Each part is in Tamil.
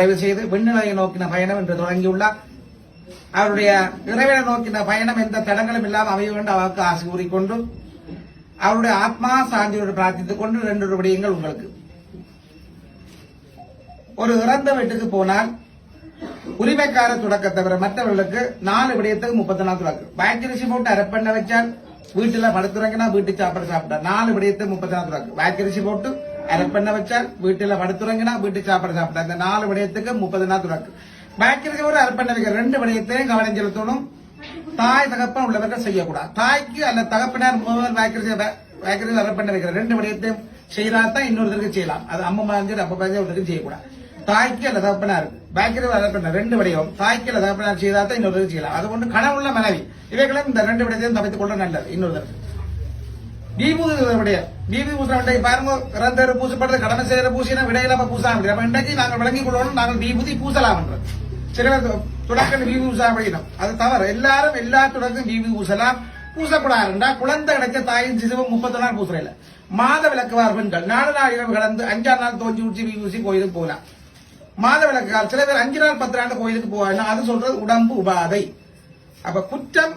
தயவு செய்து விண்ணிலையை நோக்கின பயணம் என்று தொடங்கியுள்ளார் அவருடைய இறைவனை நோக்கின பயணம் எந்த தடங்களும் இல்லாமல் அமைய வேண்டும் அவருக்கு ஆசை கூறிக்கொண்டு அவருடைய ஆத்மா சாந்தியோடு பிரார்த்தித்துக் கொண்டு ரெண்டு விடயங்கள் உங்களுக்கு. ஒரு இறந்த வீட்டுக்கு போனால் உரிமைக்கார தொடக்க தவிர மற்றவர்களுக்கு நாலு விடயத்துக்கு முப்பத்தி நாலு தொடக்கம் வேக்கரிசி போட்டு அரைப்பண்ண வச்சால் வீட்டுல படுத்துறங்கன்னா வீட்டு சாப்பாடு சாப்பிட்டா நாலு விடயத்துக்கு முப்பத்தி நாலு தொடக்கம் வேக்கரிசி போட்டு அரேஞ்ச் பண்ண வச்சா வீட்டுல படுத்துறங்கினா வீட்டு சாப்பாடு சாப்பிட்டா. இந்த நாலு விடயத்துக்கு முப்பது நாள் தொடக்கு வாய்க்கரிசி போட்டு அரப்பெண்ண வைக்க ரெண்டு விடயத்தையும் கவனம் செலுத்தணும். தாய் தகப்பன் உள்ளவர்கள் செய்யக்கூடாது. தாய்க்கு அல்ல தகப்பனார் முதல் வாய்க்கரிசி வாய்க்கரிசி அரப்பெண்ண வைக்கிற ரெண்டு விடயத்தையும் செய்யலாம் தான் இன்னொருத்தருக்கு செய்யலாம். அது அம்மா மாதிரி அப்பா மாதிரி ஒருத்தருக்கு செய்யக்கூடாது. தாய்க்கு அல்ல தகப்பனார். பேக்கரி தகப்பனார் ரெண்டு விடயம். தாய்க்கு அல்ல தகப்பனார் செய்தால் தான் இன்னொரு செய்யலாம். அது ஒன்று கனவுள்ள மனைவி. இவைகளும் இந்த ரெண்டு விடயத்தையும் தவித்துக் கொள்ள நல்லது. இன்னொருத்தருக்கு. விபூதி விடயம் விபூதி பூச வேண்டிய பாருங்க இறந்தவர் பூசப்படுறது கடமை செய்யற பூசினா விடையிலாம பூசலாம் முடியும் அப்ப இன்றைக்கு நாங்கள் விளங்கிக் கொள்ளணும் நாங்கள் விபூதி பூசலாம் சில பேர் தொடக்கம் விபூதி பூசா முடியணும் அது தவறு. எல்லாரும் எல்லா தொடக்கம் விபூதி பூசலாம் பூசக்கூடாதுண்டா குழந்தை கிடைச்ச தாயின் சிசுவும் முப்பத்தி நாள் பூசுறையில. மாத விளக்குவார் பெண்கள். நாலு நாள் இரவு கடந்து அஞ்சாம் நாள் தோஞ்சி ஊற்றி விபூசி கோயிலுக்கு போகலாம். மாத விளக்குகார் சில பேர் அஞ்சு நாள் பத்து நாள் கோயிலுக்கு போவாங்க. அது சொல்றது உடம்பு உபாதை. அப்ப குற்றம்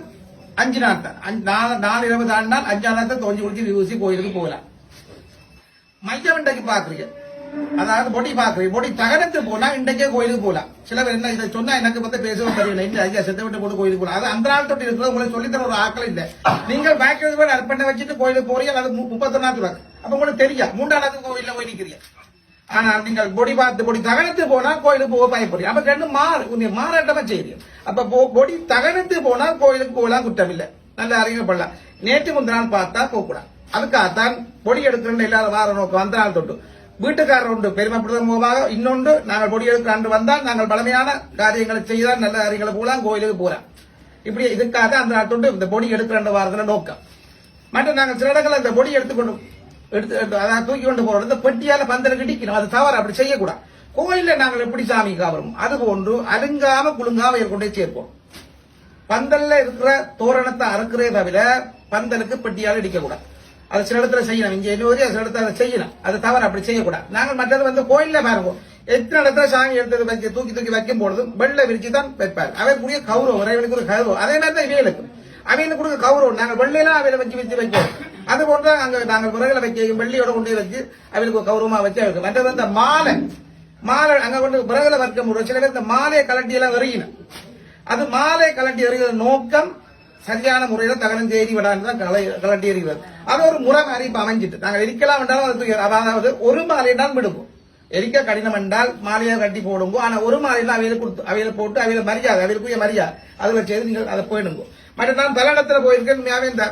அஞ்சு நாள் தான். அஞ்சு- நாலு நாலு இரவு ஆண்டால் அஞ்சாம் நாள் தோஞ்சி குடிச்சு விபூசி கோயிலுக்கு போகலாம். மையம் இன்றைக்கு பாக்குறீங்க அதாவது பொடி பாக்குறீங்க பொடி தகனத்து போனா இன்றைக்கே கோயிலுக்கு போகலாம். சில பேர் என்ன இதை சொன்னா எனக்கு வந்து பேசவும் தெரியல. இல்ல ஐயா செத்த விட்டு போட்டு கோயிலுக்கு போகலாம். அது அந்த நாள் தொட்டி இருக்கிறது. உங்களுக்கு சொல்லித்தர ஒரு ஆக்கள் இல்ல. நீங்கள் பேங்க் கூட அர்ப்பணை வச்சுட்டு கோயிலுக்கு போறீங்க. அது முப்பத்தொன்னாவது ரூபாய் அப்ப உங்களுக்கு தெரியும் மூன்றாவது கோயில போய் நிக்கிறீங்க. ஆனால் நீங்கள் பொடி பார்த்து பொடி தகனத்து போனா கோயிலுக்கு போக பயப்படுறீங்க. அப்ப ரெண்டு மாறு கொஞ்சம் மாறாட்டமா செய்றீங்க அப்ப பொடி தகனத்து போனா கோயிலுக்கு போகலாம் குற்றம் இல்லை நல்ல அறிமுகப்படலாம் நேற்று முந்தினால் பார்த்தா போகக்கூடாது. அதுக்காகத்தான் பொடி எடுக்கிறேன் இல்லாத வார நோக்கம் வந்த நாள் தொட்டு. வீட்டுக்காரர் உண்டு பெருமைப்படுத்தும் மூலமாக இன்னொன்று நாங்கள் பொடி எடுக்கிறாண்டு வந்தால் நாங்கள் பழமையான காரியங்களை செய்தால் நல்ல காரியங்களை போகலாம் கோயிலுக்கு போகலாம். இப்படி இதுக்காக அந்த நாள் தொட்டு இந்த பொடி எடுக்கிற வாரத்தில் நோக்கம். மற்றும் நாங்கள் சில இடங்களில் இந்த பொடி எடுத்துக்கொண்டு எடுத்து அதாவது தூக்கி கொண்டு போறது இந்த பெட்டியால பந்தல கிடிக்கணும். அது தவறு அப்படி செய்யக்கூடாது. கோயில நாங்கள் எப்படி சாமி காவரும்? அது போன்று அலுங்காம குலுங்காம கொண்டே சேர்ப்போம். பந்தல்ல இருக்கிற தோரணத்தை அறுக்கிறே தவிர பந்தலுக்கு பெட்டியால் இடிக்க கூடாது அது சில இடத்துல செய்யணும். இங்க இன்னொரு சில இடத்துல அதை செய்யணும். அது தவறு அப்படி செய்யக்கூடாது. நாங்கள் மற்றது வந்து கோயில்ல பாருவோம் எத்தனை இடத்துல சாமி எடுத்தது வச்சு தூக்கி தூக்கி வைக்கும் போது வெள்ளை விரிச்சு தான் வைப்பார். அவைக்குரிய கௌரவம் இறைவனுக்கு ஒரு கௌரவம். அதே மாதிரி தான் இவைகளுக்கு அவையில கொடுக்க கௌரவம். நாங்கள் வெள்ளையெல்லாம் அவையில வச்சு வச்சு வைப்போம். அது போன்ற அங்க நாங்கள் விறகுல வைக்க வெள்ளியோட கொண்டு வச்சு அவைகளுக்கு கௌரவமா வச்சு அவருக்கு மற்றது வந்து மாலை. மாலை அங்க கொண்டு விறகுல வர்க்க முடியும். சில பேர் இந்த மாலையை கலட்டி எல்லாம் வருகின அது மாலை கலட்டி எறிகிற நோக்கம் சரியான முறையில தகனம் செய்தி விடான்னு தான் கலட்டி எறிகிறது. அது ஒரு முறை மாதிரி இப்ப அமைஞ்சிட்டு. நாங்கள் எரிக்கலாம் என்றாலும் அது அதாவது ஒரு மாலையை தான் விடுவோம். எரிக்க கடினம் என்றால் மாலையை கட்டி போடுங்க. ஆனா ஒரு மாலையில அவையில கொடுத்து அவையில போட்டு அவையில மரியாதை அவையிலுக்குரிய மரியாதை. அதுல செய்து நீங்கள் அதை போயிடுங்க. மற்ற நான் பல இடத்துல போயிருக்கேன். உண்மையாவே இந்த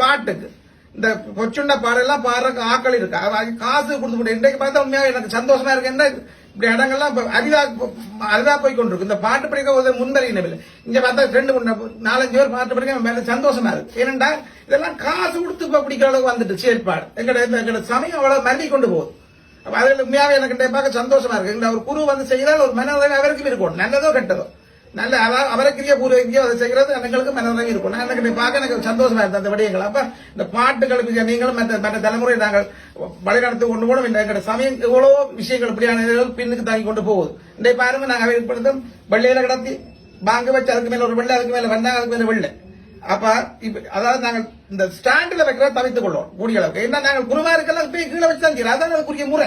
பாட்டுக்கு இந்த கொச்சுண்ட பாடெல்லாம் பாடுறதுக்கு ஆக்கள் இருக்கு? காசு கொடுத்து இன்றைக்கு பார்த்தா உண்மையாக எனக்கு சந்தோஷமா இருக்கு. என்ன இப்படி இடங்கள்லாம் இப்போ அரிதா அரிதா போய் கொண்டிருக்கு இந்த பாட்டு படிக்க ஒரு முன்வரியினவில்லை இங்கே பார்த்தா ரெண்டு மூணு நாலஞ்சு பேர் பாட்டு படிக்க மேலே சந்தோஷமா இருக்கு. ஏனென்றா இதெல்லாம் காசு கொடுத்து இப்போ பிடிக்கிற அளவுக்கு வந்துட்டு செயல்பாடு. எங்களை எங்களோட சமயம் அவ்வளோ மல்லி கொண்டு போகுது. அப்போ அதில் உண்மையாவே எனக்கு பார்க்க சந்தோஷமா இருக்கு. இந்த ஒரு குரு வந்து செய்தால் ஒரு மனதை அவருக்கு இருக்கும் நல்லதோ கெட்டதோ. நல்ல அவ- அவருக்குரிய பூர்வீகம் அதை செய்கிறது எங்களுக்கு மனநிறைவு இருக்கும். நான் எனக்கு பார்க்க எனக்கு சந்தோஷமா இருந்தது அந்த விடயங்கள். அப்ப இந்த பாட்டுகளுக்கு நீங்களும் மற்ற மற்ற தலைமுறை நாங்கள் வழிநடத்தி கொண்டு போனோம். இந்த சமயம் எவ்வளவோ விஷயங்கள் இப்படியான பின்னுக்கு தாங்கி கொண்டு போகுது. இன்றைய பாருங்க நாங்கள் ஏற்படுத்தும் வெள்ளையில கிடத்தி பாங்க வச்சு அதுக்கு மேல ஒரு வெள்ளை அதுக்கு மேல வந்தாங்க அதுக்கு மேல வெள்ளை. அப்ப இப்ப அதாவது நாங்கள் இந்த ஸ்டாண்ட்ல வைக்கிற தவித்துக் கொள்வோம். கூடிய அளவுக்கு. என்ன நாங்கள் குருமாருக்கெல்லாம் போய் கீழே வச்சு தான் அதான் அதுக்குரிய முறை.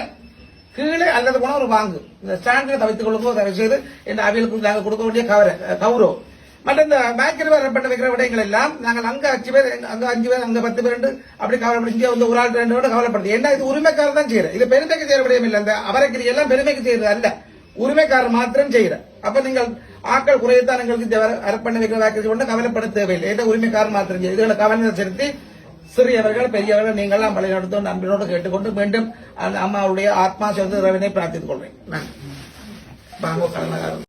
நல்லது அல்லது ஒரு வாங்கு. இந்த ஸ்டாண்டில் தவித்துக் கொள்ளும்போது தயவு செய்து இந்த அவியலுக்கு நாங்கள் கொடுக்க வேண்டிய கவர கௌரவம் மற்ற இந்த பேக்கரி வரப்பட்ட வைக்கிற விடயங்கள் எல்லாம் நாங்கள் அங்க அஞ்சு பேர் அங்க அஞ்சு பேர் அங்க பத்து பேர் அப்படி கவலைப்படு இங்கே வந்து ஒரு ஆள் ரெண்டு பேரும் கவலைப்படுது. ஏன்னா இது உரிமைக்காரர் தான் செய்யற. இது பெருமைக்கு செய்யற விடயம் இல்லை. இந்த அவரைக்கிரி எல்லாம் பெருமைக்கு செய்யறது அல்ல. உரிமைக்காரர் மாத்திரம் செய்யற. அப்ப நீங்கள் ஆட்கள் குறையத்தான் எங்களுக்கு இந்த வர- வைக்கிற வேக்கரி கொண்டு கவலைப்பட தேவையில்லை. ஏன்னா உரிமைக்காரர் மாத்திரம் செய்யும் இதுகளை கவனம் செலுத்தி சிறியவர்கள் பெரியவர்கள் நீங்களாம் வழிநடத்தும் நண்பனோடு கேட்டுக்கொண்டு மீண்டும் அந்த அம்மாவுடைய ஆத்மா சேர்ந்து ரவினை பிரார்த்தித்துக் கொள்வேன் பாங்கோ